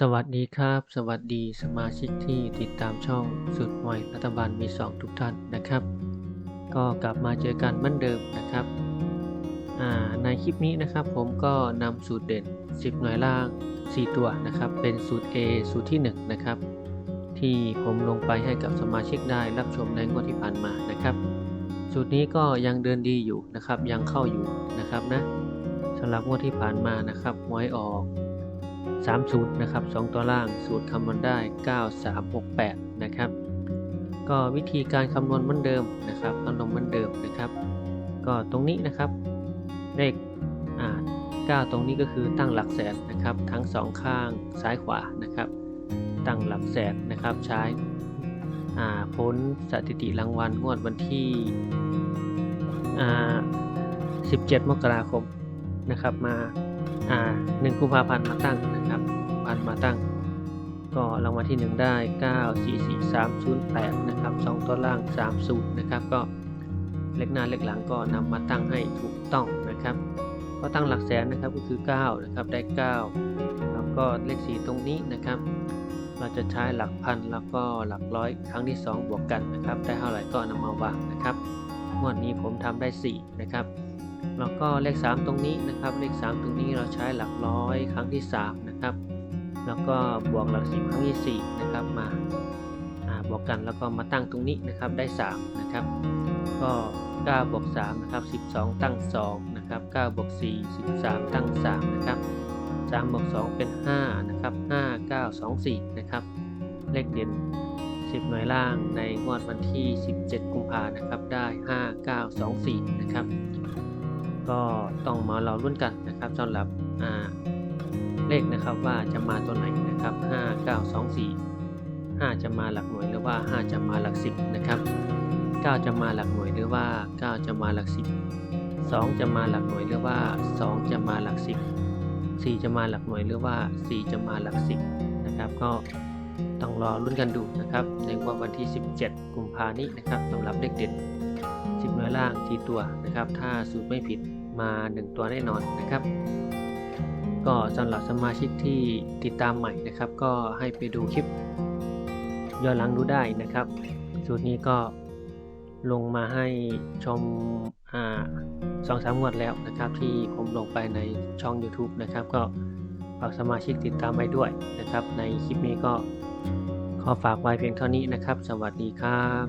สวัสดีครับ สวัสดีสมาชิกที่ติดตามช่องสุดหวยรัฐบาลมีสองทุกท่านนะครับ ก็กลับมาเจอกันเหมือนเดิมนะครับในคลิปนี้นะครับผมก็นำสูตรเด่น 10 หน่วยล่าง 4 ตัวนะครับ เป็นสูตร A สูตรที่ 1 นะครับ ที่ผมลงไปให้กับสมาชิกได้รับชมในงวดที่ผ่านมานะครับ สูตรนี้ก็ยังเดินดีอยู่นะครับ ยังเข้าอยู่นะครับนะสำหรับงวดที่ผ่านมานะครับหวยออก 3สูตรนะครับ 2 ตัวล่าง สูตรคำนวณได้ 9 3 6 8 นะครับ ก็วิธีการคำนวณเหมือนเดิมนะครับคำนวณเหมือนเดิมนะครับ ก็ตรงนี้นะครับ เลขอ่า9ตรงนี้ก็คือตั้งหลักแสนนะครับ ทั้งสองข้างซ้ายขวานะครับ ตั้งหลักแสนนะครับ ใช้พ้นสถิติรางวัลงวดวันที่ 17 มกราคมนะครับมาอ่าหนึ่งกุมภาพันธ์มาตั้ง นะครับพันมาตั้ง ก็รางวัลที่ 1 ได้ 9 4 4 3 0 8 นะครับ 2 ตัวล่าง3สูตรนะครับ ก็เลขหน้าเลขหลังก็นำมาตั้งให้ถูกต้องนะครับก็ตั้งหลักแสนนะครับก็คือ 9 นะครับ ได้ 9 แล้วก็เลข 4 ตรงนี้นะครับ เราจะใช้หลักพันแล้วก็หลักร้อยครั้งที่ 2 บวกกันนะครับ ได้เท่าไหร่ก็นำมาวางนะครับงวดนี้ผมทำได้ 4 นะครับแล้วก็เลข 3 ตรงนี้นะครับ เลข 3 ตรงนี้เราใช้หลักร้อยครั้งที่ 3 แล้วก็บวกหลักสิบครั้งที่4นะครับมาบวกกันแล้วก็มาตั้งตรงนี้นะครับได้ 3 นะครับ ก็9บวก3นะครับ12 ตั้ง 2 นะครับ9บวก4 13 ตั้ง 3 นะครับ3บวก2เป็น 5 นะครับ 5 9 2 4 นะครับ เลขเด่น 10 หน่วยล่างในงวดวันที่ 17 กุมภานะครับ ได้ 5 9 2 4 นะครับ ก็ต้องมาเรารุ่นกันนะครับสำหรับอ่า เลขนะครับว่าจะมาตัวไหนนะครับ 5 9 2 4 5 จะมาหลักหน่วยหรือว่า 5 จะมาหลัก 10 นะครับ 9 จะมาหลักหน่วยหรือว่า 9 จะมาหลัก 10 2 จะมาหลักหน่วยหรือว่า 2 จะมาหลัก 10 4 จะมาหลักหน่วยหรือว่า 4 จะมาหลัก 10 นะครับ ก็ต้องรอรุ่นกันดูนะครับ ในวันที่ 17 กุมภานี้นะครับสำหรับเลขเด็ด10หน่วยล่าง 4 ตัวนะครับ ถ้าสูตรไม่ผิดมา 1 ตัวแน่นอนนะครับ ก็สำหรับสมาชิกที่ติดตามใหม่นะครับ ก็ให้ไปดูคลิปย้อนหลังดูได้นะครับ สูตรนี้ก็ลงมาให้ชมสองสามงวดแล้วนะครับ ที่ผมลงไปในช่อง YouTube นะครับ ก็ฝากสมาชิกติดตามไว้ด้วยนะครับ ในคลิปนี้ก็ขอฝากไว้เพียงเท่านี้นะครับ สวัสดีครับ